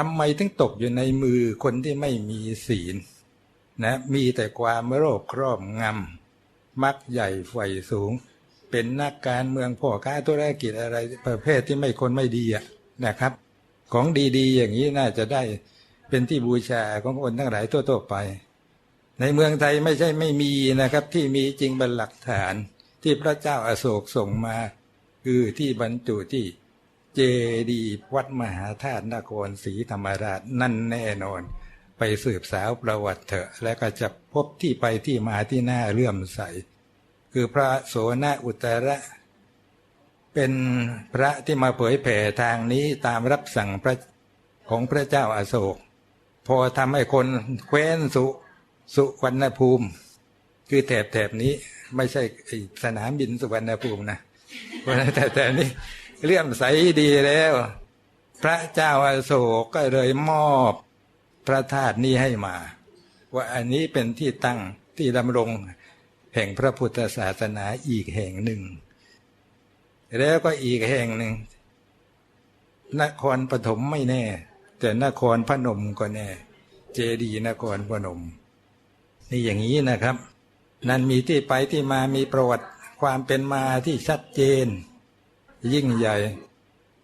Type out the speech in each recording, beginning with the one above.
ทำไมถึงตกอยู่ในมือคนที่ไม่มีศีลนะมีแต่ความโลภครอบงำมักใหญ่ไฟสูง เป็นนักการเมืองพ่อค้าธุรกิจอะไรประเภทที่ไม่คนไม่ดีอะนะครับ ของดีๆ อย่างนี้น่าจะได้เป็นที่บูชาของคนทั้งหลายทั่วๆไป ในเมืองไทยไม่ใช่ไม่มีนะครับ ที่มีจริงเป็นหลักฐานที่พระเจ้าอาโศกส่งมา คือที่บรรจุที่ เจดีย์วัดมหาธาตุนครศรีธรรมราชนั่นแน่นอน ไปสืบสาวประวัติเถอะแล้วก็จะพบที่ไปที่มาที่น่าเลื่อมใส คือพระโสนอุตระ เป็นพระที่มาเผยแผ่ทางนี้ตามรับสั่งพระของพระเจ้าอาโศก พอทำให้คนแคว้นสุสุวรรณภูมิ คือแถบแถบนี้ไม่ใช่สนามบินสุวรรณภูมินะเพราะฉะนั้นแต่แต่นี้ เลื่อมใสดีแล้ว พระเจ้าอาโศกก็เลยมอบพระธาตุนี้ให้มา ว่าอันนี้เป็นที่ตั้งที่ดำรงแห่งพระพุทธศาสนาอีกแห่งหนึ่ง แล้วก็อีกแห่งหนึ่ง นครปฐมไม่แน่ แต่นครพนมก็แน่ เจดีนครพนม นี่อย่างนี้นะครับ นั่นมีที่ไปที่มามีประวัติความเป็นมาที่ชัดเจน ยิ่งใหญ่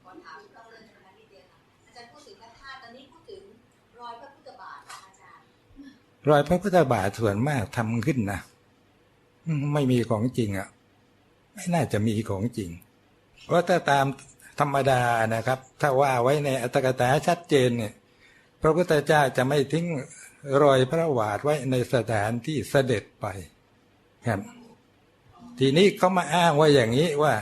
ขอถามต้องเรื่องนะคะนิดเดียวค่ะอาจารย์พูดถึงพระธาตุตอนนี้พูดถึงรอยพระพุทธบาทค่ะอาจารย์รอยพระพุทธบาทส่วนมากทำขึ้นนะอืมไม่มีของจริงอะ ไม่น่าจะมีของจริง เพราะถ้าตามธรรมดานะครับ ถ้าว่าไว้ในอัตถกถาชัดเจนเนี่ย พระพุทธเจ้าจะไม่ทิ้งรอยพระบาทไว้ในสถานที่เสด็จไปครับทีนี้เขามาอ้างว่าอย่างนี้ว่า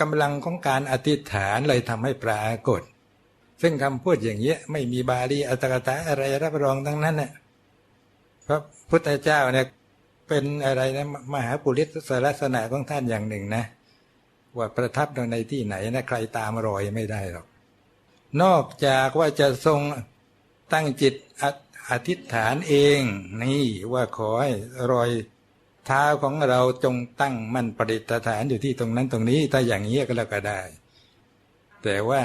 กำลังของการอธิษฐานเลยทำให้ปรากฏ ซึ่งคำพูดอย่างเงี้ยไม่มีบาลีอัตกถาอะไรรับรองทั้งนั้นน่ะพระพุทธเจ้าเนี่ยเป็นอะไรนะมหาปุริสลักษณะของท่านอย่างหนึ่งนะ ว่าประทับในที่ไหนนะใครตามรอยไม่ได้หรอก นอกจากว่าจะทรงตั้งจิตออธิษฐานเอง นี่ว่าขอให้รอย เท้าของเราจงตั้งมั่นประดิษฐานอยู่ที่ตรงนั้นตรงนี้ ถ้าอย่างนี้ก็แล้วก็ได้ แต่ว่า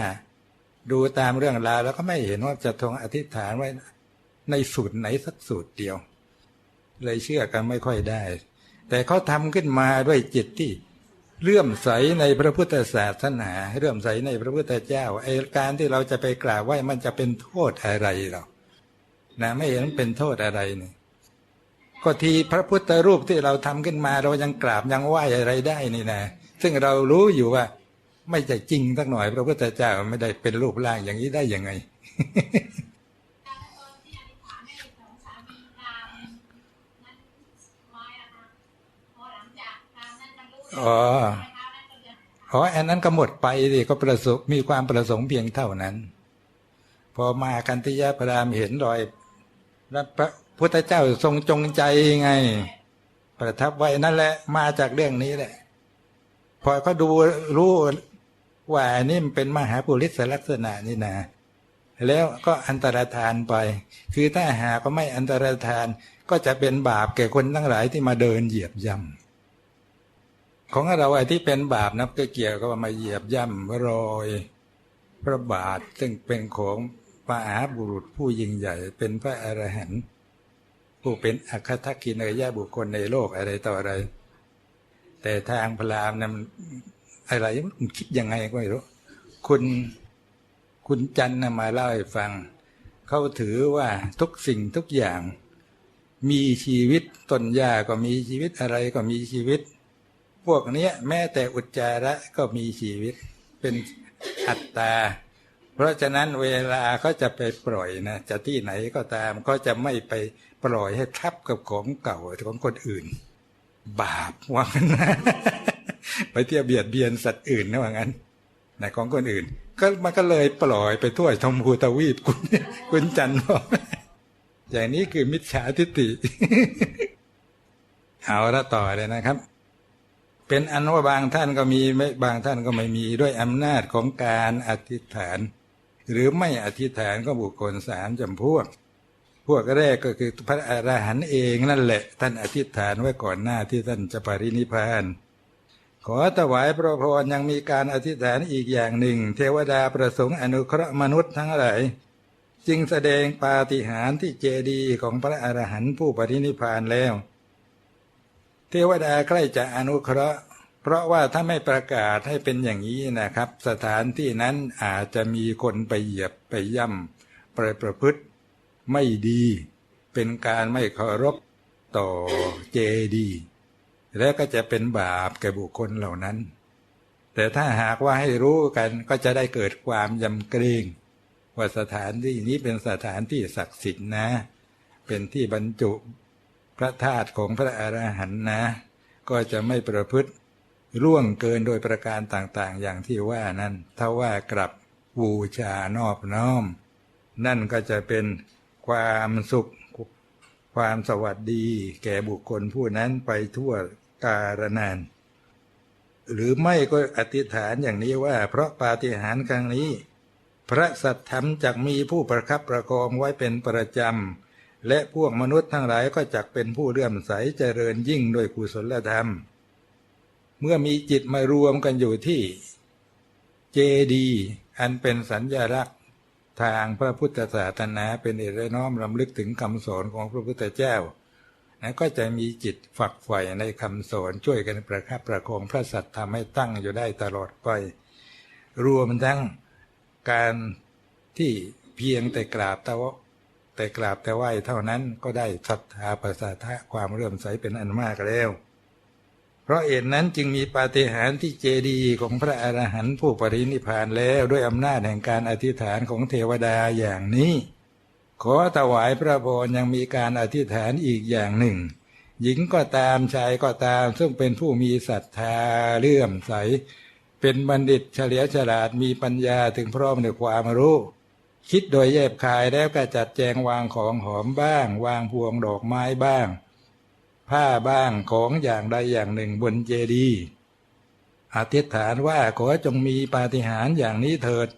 ดูตามเรื่องราวแล้วก็ไม่เห็นว่าจะทงอธิษฐานไว้ในสูตรไหนสักสูตรเดียว เลยเชื่อกันไม่ค่อยได้ แต่เขาทำขึ้นมาด้วยจิตที่เลื่อมใสในพระพุทธศาสนาเลื่อมใสในพระพุทธเจ้าไอการที่เราจะไปกราบไหว้มันจะเป็นโทษอะไรหรอนะไม่เห็นเป็นโทษอะไรนี่ ก็ทีพระพุทธรูปที่เราทำขึ้นมา เรายังกราบยังไหว้อะไรได้นี่นะซึ่งเรารู้อยู่ว่า ไม่ใช่จริงสักหน่อย พระพุทธเจ้าไม่ได้เป็นรูปร่างอย่างนี้ได้ยังไงอ๋ออ๋ออันนั้นก็หมดไปดิก็ประสบมีความประสงค์เพียงเท่านั้น พอมากันติยะพรามเห็นรอยแล้วพระ พุทธเจ้าทรงจงใจไง ประทับไว้นั่นแหละ มาจากเรื่องนี้แหละ พอเขาดูรู้ว่าอันนี่มันเป็นมหาปุริสลักษณะนี่นะแล้วก็อันตรธานไป คือถ้าหากก็ไม่อันตรธานก็จะเป็นบาปแก่คนทั้งหลายที่มาเดินเหยียบย่ำของเราไอ้ที่เป็นบาปนับก็เกี่ยวกับมาเหยียบย่ำรอยพระบาทซึ่งเป็นของมหาบุรุษผู้ยิ่งใหญ่เป็นพระอรหันต์ ผู้เป็นอคทกินเนยะบุคคลในโลกอะไรต่ออะไร แต่ทางพราหมณ์นั้นอะไรมันคิดยังไงก็ไม่รู้ คุณคุณจันนะมาเล่าให้ฟัง เขาถือว่าทุกสิ่งทุกอย่าง มีชีวิตต้นหญ้าก็มีชีวิตอะไรก็มีชีวิต พวกนี้แม้แต่อุจจาระก็มีชีวิตเป็นอัตตา เพราะฉะนั้นเวลาเขาจะไปปล่อยนะจะที่ไหนก็ตามก็จะไม่ไป ปล่อยให้ทับกับของเก่าของคนอื่น บาปว่างั้นนะไปเที่ยวเบียดเบียนสัตว์อื่นนะว่างั้นในของคนอื่น ก็มันก็เลยปล่อยไปทั่วชมพูตวีปคุณคุณจันทร์บอกอย่างนี้คือมิจฉาทิฏฐิเอาละต่อเลยนะครับ เป็นอันว่าบางท่านก็มีไม่บางท่านก็ไม่มีด้วยอำนาจของการอธิษฐาน หรือไม่อธิษฐานก็บุคคลสามจำพวก พวกแรกก็คือพระอรหันต์เองนั่นแหละ ท่านอธิษฐานไว้ก่อนหน้าที่ท่านจะปรินิพพาน ขอถวายพระพรยังมีการอธิษฐานอีกอย่างหนึ่ง เทวดาประสงค์อนุเคราะห์มนุษย์ทั้งหลายจึงแสดงปาฏิหาริย์ที่เจดีย์ของพระอรหันต์ผู้ปรินิพพานแล้ว เทวดาใกล้จะอนุเคราะห์ เพราะว่าถ้าไม่ประกาศให้เป็นอย่างนี้นะครับ สถานที่นั้นอาจจะมีคนไปเหยียบไปย่ำไปประพฤติ ไม่ดี เป็นการไม่เคารพต่อเจดี และก็จะเป็นบาปแก่บุคคลเหล่านั้น แต่ถ้าหากว่าให้รู้กันก็จะได้เกิดความยำเกรงว่าสถานที่นี้เป็นสถานที่ศักดิ์สิทธิ์นะ เป็นที่บรรจุพระธาตุของพระอรหันต์นะ ก็จะไม่ประพฤติร่วงเกินโดยประการต่างๆ อย่างที่ว่านั้นถ้าว่ากลับบูชานอบน้อม นั่นก็จะเป็น ความสุข ความสวัสดี แก่บุคคลผู้นั้นไปทั่วกาลนาน หรือไม่ก็อธิษฐานอย่างนี้ว่า เพราะปาฏิหาริย์ครั้งนี้ พระสัทธรรมจักมีผู้ประคับประคองไว้เป็นประจำ และพวกมนุษย์ทั้งหลายก็จักเป็นผู้เลื่อมใสเจริญยิ่งด้วยกุศลธรรม เมื่อมีจิตมารวมกันอยู่ที่ เจดี อันเป็นสัญญลักษณ์ ทางพระพุทธศาสนาเป็นเอรน้อมรำลึกถึงคำสอนของพระพุทธเจ้านะก็จะมีจิตฝักใฝ่ในคำสอนช่วยกันประคับประคองพระสัตธรรมให้ตั้งอยู่ได้ตลอดไป รวมทั้งการที่เพียงแต่กราบแต่ว่าแต่กราบแต่ไหว้เท่านั้นก็ได้ศรัทธาประสาทะความเรื่อมใสเป็นอันมากแล้ว เพราะเหตุนั้นจึงมีปาฏิหาริย์ที่เจดีย์ของพระอรหันต์ผู้ปรินิพพานแล้วด้วยอำนาจแห่งการอธิษฐานของเทวดาอย่างนี้ ขอถวายพระพรยังมีการอธิษฐานอีกอย่างหนึ่ง หญิงก็ตามชายก็ตาม ซึ่งเป็นผู้มีศรัทธาเลื่อมใส เป็นบัณฑิตเฉลียวฉลาดมีปัญญาถึงพร้อมในความรู้คิดโดยแยบคายแล้วก็จัดแจงวางของหอมบ้าง วางพวงดอกไม้บ้าง ผ้าบ้างของอย่างใดอย่างหนึ่งบนเจดีย์อธิษฐานว่าขอจงมีปาฏิหาริย์อย่างนี้เถิด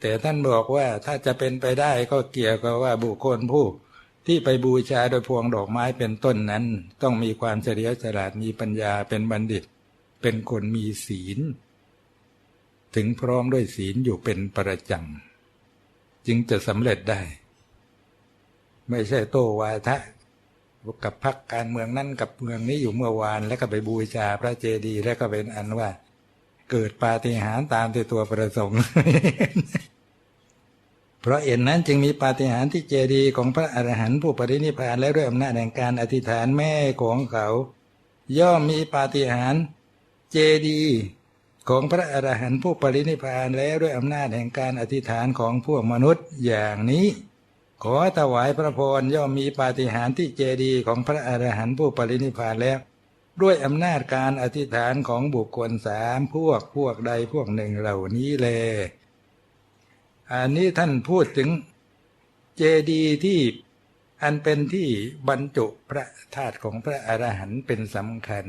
แต่ท่านบอกว่าถ้าจะเป็นไปได้ก็เกี่ยวกับว่าบุคคลผู้ที่ไปบูชาโดยพวงดอกไม้เป็นต้นนั้น ต้องมีความเฉลียวฉลาดมีปัญญาเป็นบัณฑิต เป็นคนมีศีล ถึงพร้อมด้วยศีลอยู่เป็นประจำจึงจะสำเร็จได้ ไม่ใช่โตวาทะ กับพักการเมืองนั้นกับเมืองนี้อยู่เมื่อวาน แล้วก็ไปบูชาพระเจดีย์แล้วก็เป็นอันว่า เกิดปาฏิหาริย์ตามที่ตัวประสงค์ เพราะเอ็นนั้นจึงมีปาฏิหาริย์ที่เจดีย์ของพระอรหันต์ผู้ปรินิพพานและด้วยอำนาจแห่งการอธิษฐานแม่ของเขา ย่อมมีปาฏิหาริย์เจดีย์ของพระอรหันต์ผู้ปรินิพพานแล้วด้วยอำนาจแห่งการอธิษฐานของพวกมนุษย์อย่างนี้ ขอถวายพระพรย่อมมีปาฏิหาริย์ที่เจดีย์ของพระอรหันต์ผู้ปรินิพพานแล้ว ด้วยอำนาจการอธิษฐานของบุคคลสามพวกพวกใดพวกหนึ่งเหล่านี้แลยอันนี้ท่านพูดถึงเจดีย์ที่อันเป็นที่บรรจุพระธาตุของพระอรหันต์เป็นสำคัญ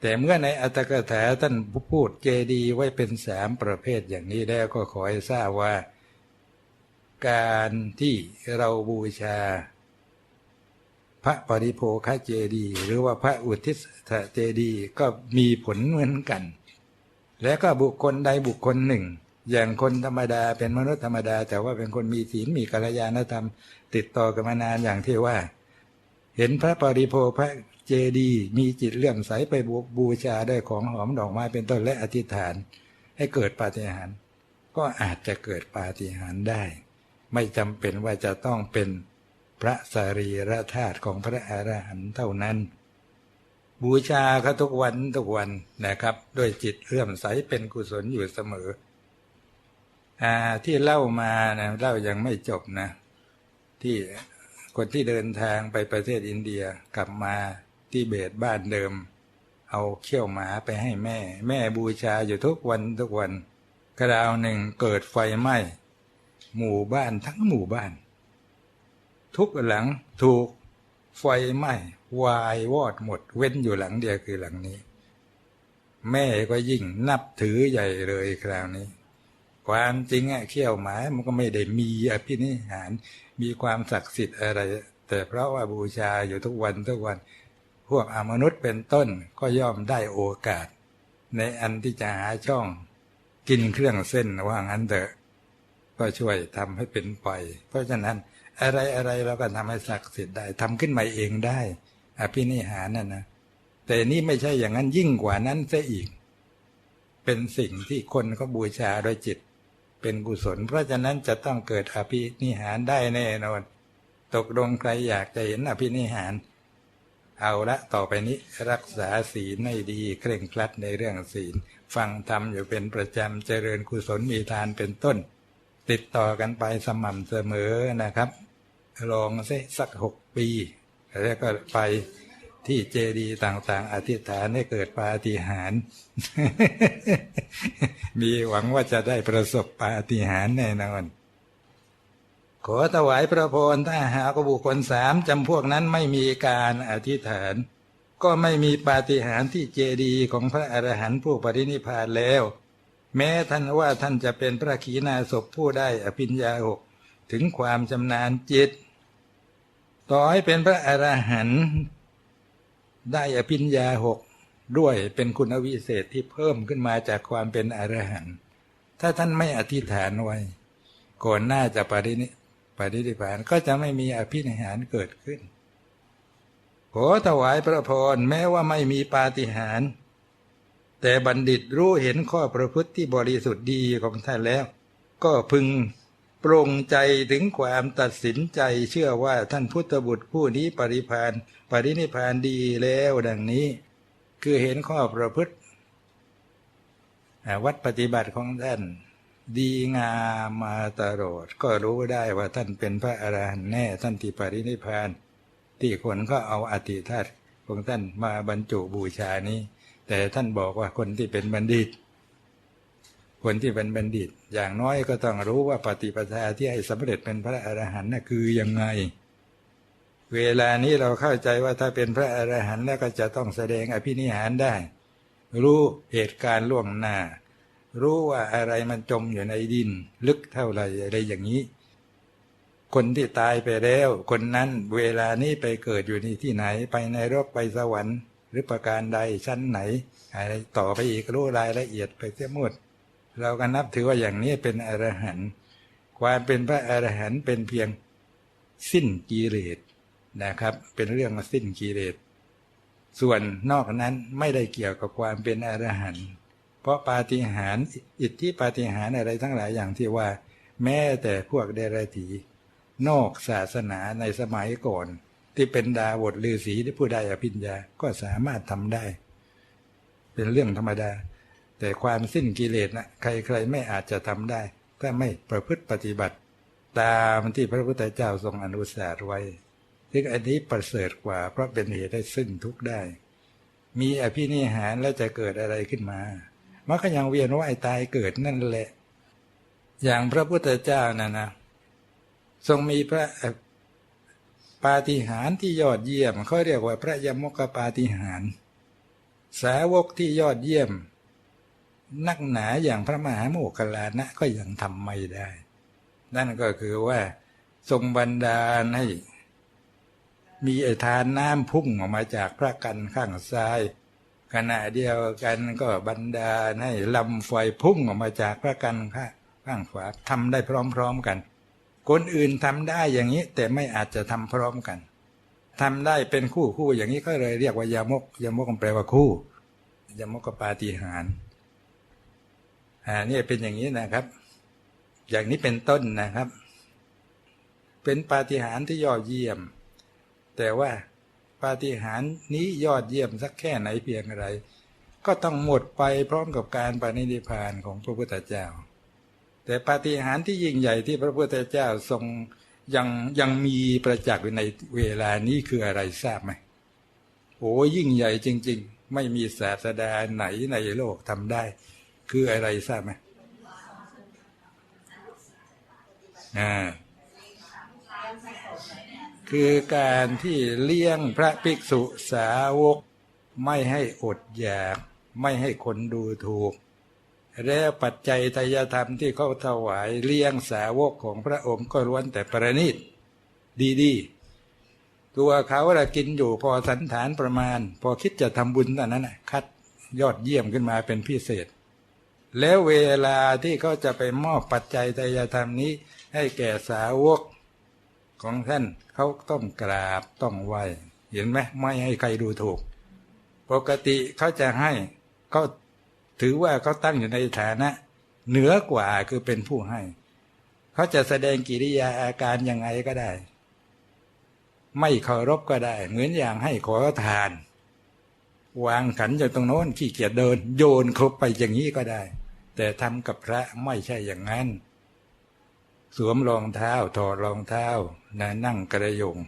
แต่เมื่อในอัตถกถาท่านพูดเจดีย์ไว้เป็นสามประเภทอย่างนี้แล้วก็ขอให้ทราบว่า การที่เราบูชา พระปริโภคเจดี หรือว่าพระอุทิศเจดีก็มีผลเหมือนกัน แล้วก็บุคคลใดบุคคลหนึ่ง อย่างคนธรรมดาเป็นมนุษย์ธรรมดา แต่ว่าเป็นคนมีศีลมีกัลยาณธรรม ติดต่อกันมานานอย่างที่ว่า เห็นพระปริโภคพระเจดีมีจิตเลื่อมใสไปบูบูชาด้วยของหอมดอกไม้เป็นต้นและอธิษฐาน ให้เกิดปาฏิหาริย์ก็อาจจะเกิดปาฏิหาริย์ได้ ไม่จำเป็นว่าจะต้องเป็นพระสรีระธาตุของพระอรหันต์เท่านั้น บูชาเขาทุกวันทุกวันนะครับด้วยจิตเลื่อมใสเป็นกุศลอยู่เสมออ่าที่เล่ามานะเล่ายังไม่จบนะ ที่คนที่เดินทางไปประเทศอินเดียกลับมาที่เบตบ้านเดิม เอาเขี้ยวหมาไปให้แม่ แม่บูชาอยู่ทุกวันทุกวันกระดาวหนึ่งเกิดไฟไหม้ หมู่บ้านทั้งหมู่บ้าน ทุกหลังถูกไฟไหม้วายวอดหมด เว้นอยู่หลังเดียวคือหลังนี้ แม่ก็ยิ่งนับถือใหญ่เลยคราวนี้ ความจริงอะเขี้ยวหมามันก็ไม่ได้มีอภินิหาร มีความศักดิ์สิทธิ์อะไร แต่เพราะว่าบูชาอยู่ทุกวันทุกวัน พวกอมนุษย์เป็นต้นก็ย่อมได้โอกาส ในอันที่จะหาช่องกินเครื่องเส้นว่างั้นเถอะ ก็ช่วยทำให้เป็นไป เพราะฉะนั้นอะไรอะไรเราก็ทำให้ศักดิ์สิทธิ์ได้ทำขึ้นมาเองได้อภินิหารน่ะนะแต่นี่ไม่ใช่อย่างนั้นยิ่งกว่านั้นซะอีก เป็นสิ่งที่คนเขาบูชาโดยจิต เป็นกุศล เพราะฉะนั้นจะต้องเกิดอภินิหารได้แน่นอน ตกลงใครอยากจะเห็นอภินิหาร เอาละต่อไปนี้รักษาศีลให้ดี เคร่งครัดในเรื่องศีล ฟังธรรมอยู่เป็นประจำเจริญกุศลมีทานเป็นต้น ติดต่อกันไปสม่ำเสมอนะครับ ลองสิสักหกปี แล้วก็ไปที่เจดีต่างๆ อธิษฐานให้เกิดปาฏิหาริย์มีหวังว่าจะได้ประสบปาฏิหาริย์แน่นอน ขอถวายพระพรถ้าหากบุคคลสามจำพวกนั้นไม่มีการอธิษฐาน ก็ไม่มีปาฏิหาริย์ที่เจดีของพระอรหันต์ผู้ปรินิพพานแล้ว แม้ท่านว่าท่านจะเป็นพระขีณาสพผู้ได้อภิญญาหกถึงความชำนาญจิต ต่อให้เป็นพระอรหันต์ได้อภิญญาหกด้วยเป็นคุณวิเศษที่เพิ่มขึ้นมาจากความเป็นอรหันต์ถ้าท่านไม่อธิษฐานไว้ ก่อนหน้าจะปรินิปรินิพพานก็จะไม่มีอภินิหารเกิดขึ้นขอถวายพระพรแม้ว่าไม่มีปาฏิหาริย์ แต่บัณฑิตรู้เห็นข้อประพฤติที่บริสุทธิ์ดีของท่านแล้ว ก็พึงปรงใจถึงความตัดสินใจเชื่อว่าท่านพุทธบุตรผู้นี้ปริพานปรินิพานดีแล้วดังนี้ คือเห็นข้อประพฤติ วัดปฏิบัติของท่านดีงามมาตลอดก็รู้ได้ว่าท่านเป็นพระอรหันต์แน่ท่านที่ปรินิพพาน ที่คนก็เอาอติธาตุของท่านมาบรรจุบูชานี้ แต่ท่านบอกว่าคนที่เป็นบัณฑิต คนที่เป็นบัณฑิต อย่างน้อยก็ต้องรู้ว่าปฏิปทาที่ให้สำเร็จเป็นพระอรหันต์น่ะคือยังไง เวลานี้เราเข้าใจว่าถ้าเป็นพระอรหันต์แล้วก็จะต้องแสดงอภินิหารได้ รู้เหตุการณ์ล่วงหน้า รู้ว่าอะไรมันจมอยู่ในดิน ลึกเท่าไหร่อะไรอย่างนี้ คนที่ตายไปแล้ว คนนั้นเวลานี้ไปเกิดอยู่ในที่ไหน ไปในรกไปสวรรค์ หรือประการใดชั้นไหนอะไรต่อไปอีกรู้รายละเอียดไปเสียหมดเราก็นับถือว่าอย่างนี้เป็นอรหันต์ความเป็นพระอรหันต์เป็นเพียงสิ้นกิเลสนะครับ เป็นเรื่องสิ้นกิเลสส่วนนอกนั้นไม่ได้เกี่ยวกับความเป็นอรหันต์เพราะปาฏิหาริย์อิทธิปาฏิหาริย์อะไรทั้งหลายอย่างที่ว่า แม้แต่พวกเดรัจฉีนอกศาสนาในสมัยก่อน ที่เป็นดาวดฤาษีที่ผู้ได้อภิญญาก็สามารถทำได้ เป็นเรื่องธรรมดา แต่ความสิ้นกิเลสนะใครๆไม่อาจจะทำได้ ถ้าไม่ประพฤติปฏิบัติ ตามที่พระพุทธเจ้าทรงอนุสาสไว้ซึ่งอันนี้ประเสริฐกว่า เพราะเป็นเหตุให้สิ้นทุกข์ได้ มีอภินิหารแล้วจะเกิดอะไรขึ้นมามันก็ยังเวียนว่ายตายเกิดนั่นแหละ อย่างพระพุทธเจ้านะนะทรงมีพระ ปาฏิหาริย์ที่ยอดเยี่ยมเขาเรียกว่าพระยมกปาฏิหาริย์สาวกที่ยอดเยี่ยม นักหนาอย่างพระมหาโมคคลลานะก็ยังทำไม่ได้ นั่นก็คือว่าทรงบันดาลให้ มีไอทานน้ำพุ่งออกมาจากพระกันข้างซ้าย ขณะเดียวกันก็บันดาลให้ลำไฟพุ่งออกมาจากพระกันข้างขวาทำได้พร้อม ๆกัน คนอื่นทำได้อย่างนี้ แต่ไม่อาจจะทำพร้อมกันทำได้เป็นคู่คู่อย่างนี้ก็เลยเรียกว่ายามกยามกแปลว่าคู่ยามกก็ปาฏิหารอ่านี่เป็นอย่างนี้นะครับ อย่างนี้เป็นต้นนะครับ เป็นปาฏิหาริย์ที่ยอดเยี่ยม แต่ว่าปาฏิหาริย์นี้ยอดเยี่ยมสักแค่ไหนเพียงอะไรก็ต้องหมดไปพร้อมกับการปณิธิพานของพระพุทธเจ้า แต่ปาฏิหาริย์ที่ยิ่งใหญ่ที่พระพุทธเจ้าทรงยังยังมีประจักษ์อยู่ในเวลานี้คืออะไรทราบไหมโอ้ยิ่งใหญ่จริง ๆ ไม่มีศาสดาไหนในโลกทำได้ คืออะไรทราบไหมอ่าคือการที่เลี้ยงพระภิกษุสาวก ไม่ให้อดอยาก ไม่ให้คนดูถูก และปัจจัยทายธรรมที่เขาถวายเลี้ยงสาวกของพระองค์ก็ล้วนแต่ประณีตดีๆ ตัวเขาละกินอยู่พอสันฐานประมาณ พอคิดจะทำบุญตอนนั้นคัดยอดเยี่ยมขึ้นมาเป็นพิเศษ แล้วเวลาที่เขาจะไปมอบปัจจัยไตรยธรรมนี้ ให้แก่สาวกของท่านเขาต้องกราบต้องไหวเห็นไหมไม่ให้ใครดูถูก ปกติเขาจะให้เขา ถือว่าเขาตั้งอยู่ในฐานะ เหนือกว่าคือเป็นผู้ให้ เขาจะแสดงกิริยาอาการยังไงก็ได้ ไม่เคารพก็ได้ เหมือนอย่างให้ขอทาน วางขันอยู่ตรงโน้นขี้เกียจเดิน โยนครบไปอย่างนี้ก็ได้ แต่ทำกับพระไม่ใช่อย่างนั้น สวมรองเท้าถอดรองเท้านะนั่งกระยง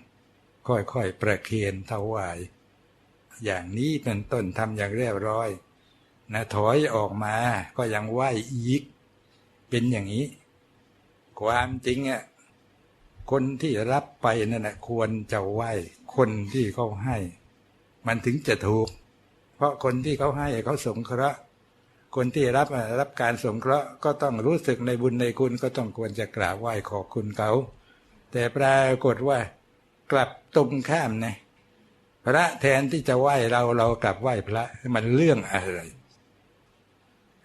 ค่อยๆประเคียนถวาย อย่างนี้เป็นต้นทำอย่างเรียบร้อย นะถอยออกมาก็ยังไหวอีก เป็นอย่างนี้ ความจริงอะคนที่รับไปนั่นแหะควรจะไหวคนที่เขาให้ มันถึงจะถูก เพราะคนที่เขาให้เขาสงเคราะห์คนที่รับรับการสงเคราะห์ก็ต้องรู้สึกในบุญในคุณก็ต้องควรจะกราบไหว้ขอบคุณเขา แต่ปรากฏว่ากลับตรงข้ามนะพระแทนที่จะไหว้เราเรากลับไหว้พระมันเรื่องอะไร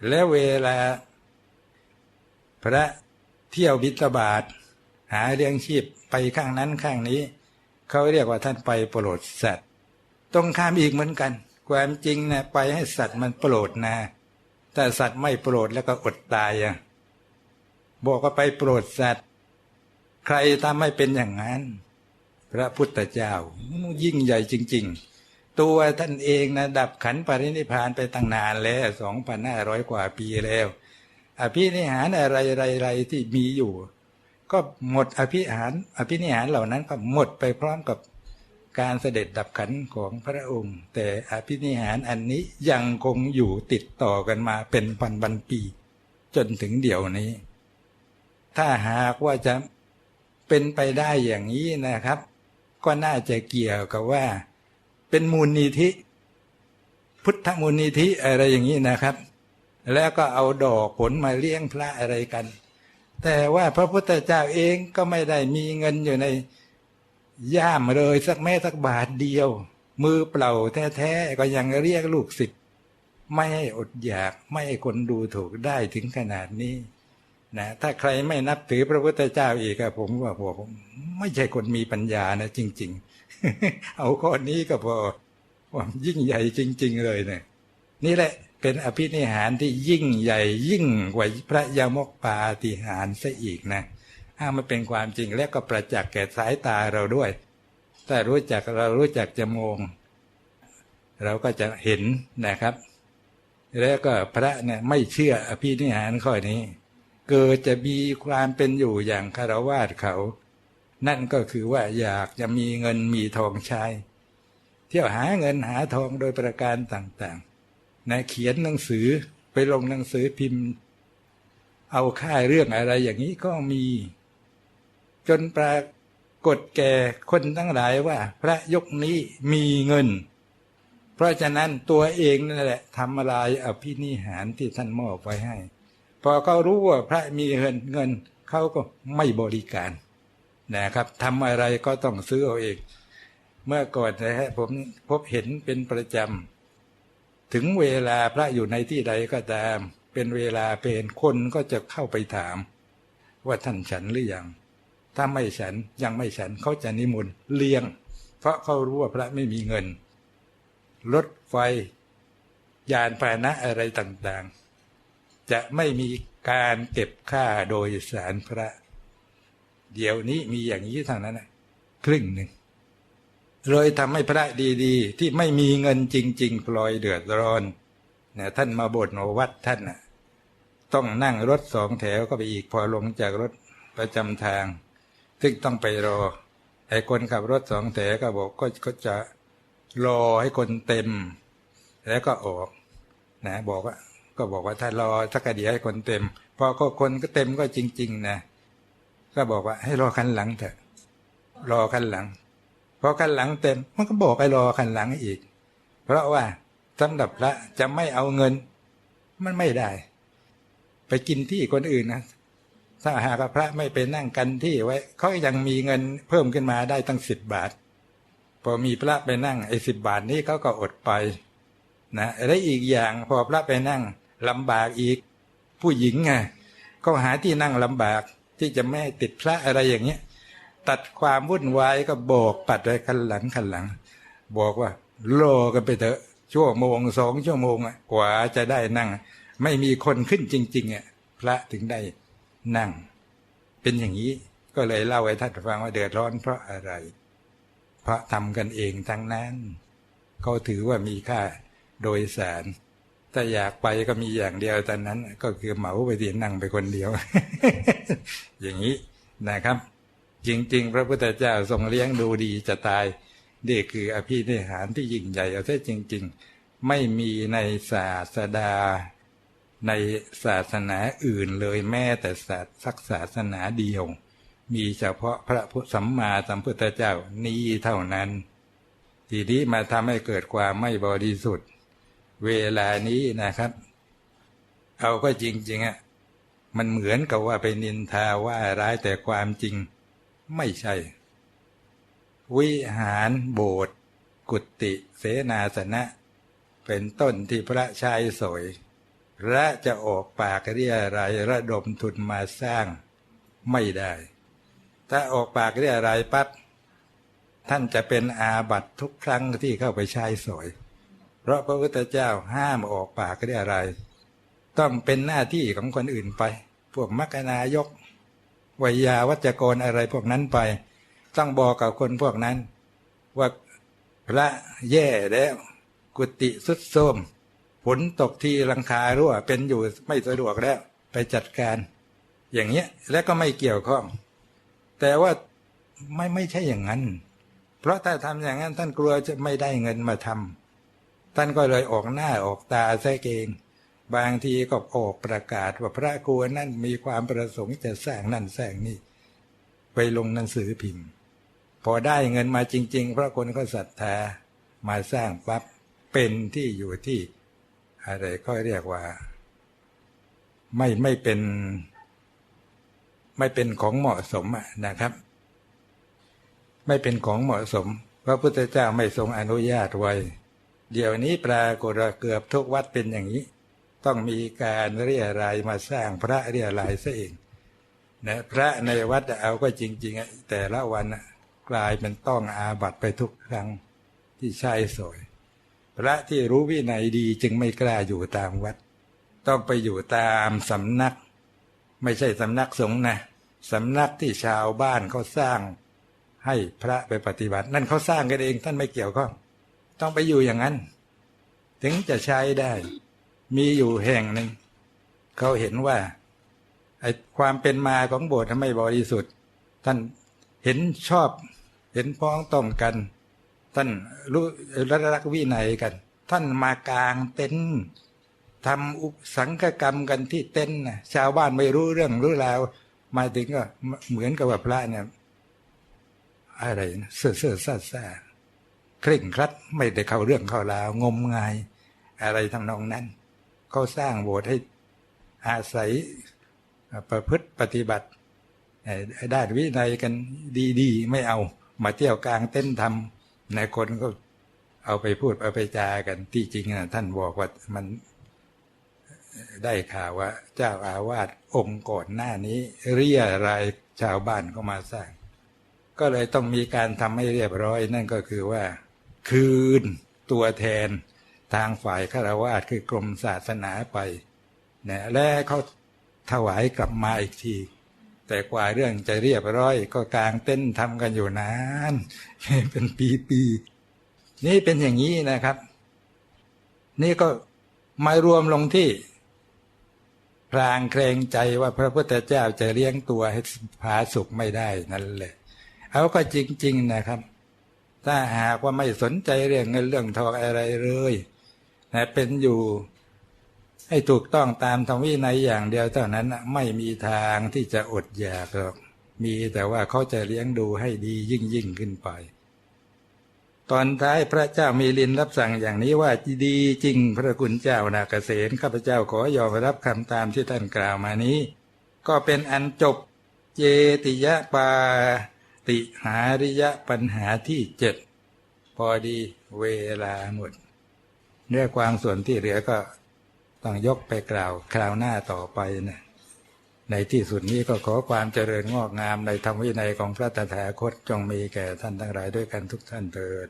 แล้วเวลา พระเที่ยวบิณฑบาตหาเลี้ยงชีพไปข้างนั้นข้างนี้ เขาเรียกว่าท่านไปโปรดสัตว์ตรงข้ามอีกเหมือนกัน ความจริงนะไปให้สัตว์มันโปรดนะแต่สัตว์ไม่โปรดแล้วก็อดตายอะบอกว่าไปโปรดสัตว์ ใครทำไม่เป็นอย่างนั้น พระพุทธเจ้ายิ่งใหญ่จริง ๆ ตัวท่านเองนะดับขันปรินิพานไปตั้งนานแล้วสองพันห้าร้อยกว่าปีแล้ว อภินิหารอะไรอะไรๆที่มีอยู่ ก็หมดอภิหาร อภินิหารเหล่านั้นก็หมดไปพร้อมกับการเสด็จดับขันของพระองค์ แต่อภินิหารอันนี้ยังคงอยู่ติดต่อกันมาเป็นพันพันปี จนถึงเดี๋ยวนี้ ถ้าหากว่าจะเป็นไปได้อย่างนี้นะครับ ก็น่าจะเกี่ยวกับว่า เป็นมูลนิธิ พุทธมูลนิธิอะไรอย่างนี้นะครับ แล้วก็เอาดอกผลมาเลี้ยงพระอะไรกัน แต่ว่าพระพุทธเจ้าเองก็ไม่ได้มีเงินอยู่ในย่ามเลยสักแม้สักบาทเดียว มือเปล่าแท้ๆก็ยังเรียกลูกศิษย์ไม่ให้อดอยากไม่ให้คนดูถูกได้ถึงขนาดนี้นะถ้าใครไม่นับถือพระพุทธเจ้าอีกอะผมว่าผมไม่ใช่คนมีปัญญานะจริง ๆ เอาข้อนี้ก็พอว่ายิ่งใหญ่จริง ๆ เลยเนี่ยนี่แหละเป็นอภินิหารที่ยิ่งใหญ่ยิ่งกว่าพระยมกปาฏิหารซะอีกนะถ้ามันเป็นความจริงและก็ประจักษ์แก่สายตาเราด้วยถ้ารู้จักเรารู้จักจะมอง เราก็จะเห็นนะครับ แล้วก็พระเนี่ยไม่เชื่ออภินิหารข้อนี้ เกิดจะมีความเป็นอยู่อย่างคารวาสเขา นั่นก็คือว่าอยากจะมีเงินมีทองใช้ เที่ยวหาเงินหาทองโดยประการต่างๆนะเขียนหนังสือไปลงหนังสือพิมพ์ เอาค่าเรื่องอะไรอย่างนี้ก็มี จนปรากฏแก่คนทั้งหลายว่า พระยกนี้มีเงิน เพราะฉะนั้นตัวเองนั่นแหละทำลายอภินิหารที่ท่านมอบไว้ให้ พอเขารู้ว่าพระมีเงินเงินเขาก็ไม่บริการ นะครับทำอะไรก็ต้องซื้อเอาเอง เมื่อก่อนนะฮะผมพบเห็นเป็นประจำ ถึงเวลาพระอยู่ในที่ใดก็ตาม เป็นเวลาเป็นคนก็จะเข้าไปถาม ว่าท่านฉันหรือยังถ้าไม่ฉันยังไม่ฉันเขาจะนิมนต์เลี้ยง เพราะเขารู้ว่าพระไม่มีเงินรถไฟยานพาหนะอะไรต่างๆ จะไม่มีการเก็บค่าโดยสารพระ เดี๋ยวนี้มีอย่างนี้ทางนั้นนะครึ่งหนึ่งเลยทำให้พระดีๆ ที่ไม่มีเงินจริงๆปล่อยเดือดร้อนเนี่ยท่านมาบทโนวัดท่านน่ะต้องนั่งรถสองแถวก็ไปอีกพอลงจากรถประจำทาง ซึ่งต้องไปรอไอ้คนขับรถสองแถวก็บอกก็ก็จะรอให้คนเต็ม แล้วก็ออก นะบอกว่าก็บอกว่าถ้ารอสักเดียวให้คนเต็ม พอก็คนก็เต็มก็จริง ๆ นะ ก็บอกว่าให้รอคันหลังเถอะ รอคันหลังพอคันหลังเต็มมันก็บอกให้รอคันหลังอีก เพราะว่าสำหรับพระจะไม่เอาเงิน มันไม่ได้ ไปกินที่คนอื่นนะถ้าหากพระไม่ไปนั่งกันที่ไว้เขายังมีเงินเพิ่มขึ้นมาได้ตั้งสิบบาท พอมีพระไปนั่งไอ้สิบบาทนี้เขาก็อดไปนะและอีกอย่างพอพระไปนั่งลำบากอีก ผู้หญิงไงก็หาที่นั่งลำบาก ที่จะไม่ติดพระอะไรอย่างเงี้ยตัดความวุ่นวายก็โบกปัดไว้คันหลังคันหลัง บอกว่าโลกันไปเถอะชั่วโมงสองชั่วโมงอะกว่าจะได้นั่ง ไม่มีคนขึ้นจริงๆอะพระถึงได้นั่ง เป็นอย่างนี้ก็เลยเล่าให้ท่านฟังว่าเดือดร้อนเพราะอะไร เพราะทำกันเองทั้งนั้นเขาถือว่ามีค่าโดยสาร ถ้าอยากไปก็มีอย่างเดียวตอนนั้น ก็คือเหมาไปที่นั่งไปคนเดียว อย่างนี้นะครับ จริง ๆ พระพุทธเจ้าทรงเลี้ยงดูดีจะตายนี่คืออภินิหารที่ยิ่งใหญ่เอาแท้จริง ๆ ไม่มีในศาสดา ในศาสนาอื่นเลยแม้แต่ศาสสักศาสนาเดียว มีเฉพาะพระพุทธสัมมาสัมพุทธเจ้านี้เท่านั้น ทีนี้มาทำให้เกิดความไม่บริสุทธิ์ เวลานี้นะครับ เอาก็จริงๆอะมันเหมือนกับว่าไปนินทาว่าร้ายแต่ความจริงไม่ใช่ วิหารโบสถ์กุฏิเสนาสนะ เป็นต้นที่พระชายสวยและจะออกปากเรียอะไรายระดมทุนมาสร้างไม่ได้ ถ้าออกปากเรียอะไรายปั๊บท่านจะเป็นอาบัตทุกครั้งที่เข้าไปใช้สอย เพราะพระพุทธเจ้าห้ามออกปากเรียอะไร ต้องเป็นหน้าที่ของคนอื่นไป พวกมัคคณายกวิยาวัจกรอะไรพวกนั้นไป ต้องบอกกับคนพวกนั้น ว่าพระแย่แล้ว กุฏิสุดโทมฝนตกทีหลังคารั่วเป็นอยู่ไม่สะดวกแล้ว ไปจัดการ อย่างเงี้ยแล้วก็ไม่เกี่ยวข้อง แต่ว่าไม่ไม่ใช่อย่างนั้น เพราะถ้าทำอย่างนั้นท่านกลัวจะไม่ได้เงินมาทำ ท่านก็เลยออกหน้าออกตาแท้เองบางทีก็ออกประกาศว่าพระครูนั่นมีความประสงค์จะสร้างนั่นสร้างนี่ ไปลงหนังสือพิมพ์ พอได้เงินมาจริง ๆ พระคนก็ศรัทธามาสร้างปั๊บเป็นที่อยู่ที่อะไรก็เรียกว่า ไม่ไม่เป็น ไม่เป็นของเหมาะสมนะครับ ไม่เป็นของเหมาะสม พระพุทธเจ้าไม่ทรงอนุญาตไว้ เดี๋ยวนี้ปรากฏเกือบทุกวัดเป็นอย่างนี้ ต้องมีการเรียรายมาสร้างพระเรียรายซะเองนะพระในวัดเอาก็จริงๆแต่ละวันอะกลายเป็นต้องอาบัตไปทุกครั้งที่ใช้สอย พระที่รู้วินัยดีจึงไม่กล้าอยู่ตามวัด ต้องไปอยู่ตามสำนัก ไม่ใช่สำนักสงฆ์นะสำนักที่ชาวบ้านเขาสร้างให้พระไปปฏิบัติ นั่นเขาสร้างกันเองท่านไม่เกี่ยวข้อง ต้องไปอยู่อย่างนั้น ถึงจะใช้ได้ มีอยู่แห่งหนึ่งเขาเห็นว่าไอ้ความเป็นมาของโบสถ์ไม่บริสุทธิ์ ท่านเห็นชอบ เห็นพ้องต้องกัน ท่านรู้รักรักวินัยกัน ท่านมากลางเต็นทำอุปสังฆกรรมกันที่เต็นนะชาวบ้านไม่รู้เรื่องรู้ราวมาถึงก็เหมือนกับว่าพระเนี่ยอะไรนะเสื่อเสื่อซ่าซ่า เคร่งครัดไม่ได้เข้าเรื่องเข้าราวงมงายอะไรทำนองนั้นเขาสร้างโบสถ์ให้อาศัยประพฤติปฏิบัติด้านวินัยกันดีๆ ไม่เอามาเที่ยวกลางเต้นทำในคนก็เอาไปพูดเอาไปจากันที่จริงนะท่านบอกว่ามันได้ข่าวว่า เจ้าอาวาสองค์ก่อนหน้านี้ เรียรายชาวบ้านก็มาสร้าง ก็เลยต้องมีการทำให้เรียบร้อย นั่นก็คือว่า คืนตัวแทนทางฝ่ายฆราวาสคือกรมศาสนาไปนะและเขาถวายกลับมาอีกที แต่กว่าเรื่องจะเรียบร้อย ก็กลางเต้นทำกันอยู่นานเป็นปีๆนี่เป็นอย่างนี้นะครับ นี่ก็มารวมลงที่พรางเครงใจว่าพระพุทธเจ้าจะเลี้ยงตัวให้ผาสุขไม่ได้นั่นแหละเอาก็จริง ๆนะครับ ถ้าหากว่าไม่สนใจเรื่องเงินเรื่องทองอะไรเลยนะเป็นอยู่ให้ถูกต้องตามธรรมวินัยอย่างเดียวเท่านั้นไม่มีทางที่จะอดอยากหรอกมีแต่ว่าเขาจะเลี้ยงดูให้ดียิ่งยิ่งขึ้นไป ตอนท้ายพระเจ้ามีลินรับสั่งอย่างนี้ว่าดีจริงพระคุณเจ้านาเกษตข้าพเจ้าขอยอมรับคำตามที่ท่านกล่าวมานี้ ก็เป็นอันจบเจติยะปา ติหาริยะปัญหาที่เจ็ดพอดีเวลาหมดเนื้อความส่วนที่เหลือก็ต้องยกไปกล่าวคราวหน้าต่อไปนะในที่สุดนี้ก็ขอความเจริญงอกงามในธรรมวินัยของพระตถาคตจงมีแก่ท่านทั้งหลายด้วยกันทุกท่านเถิด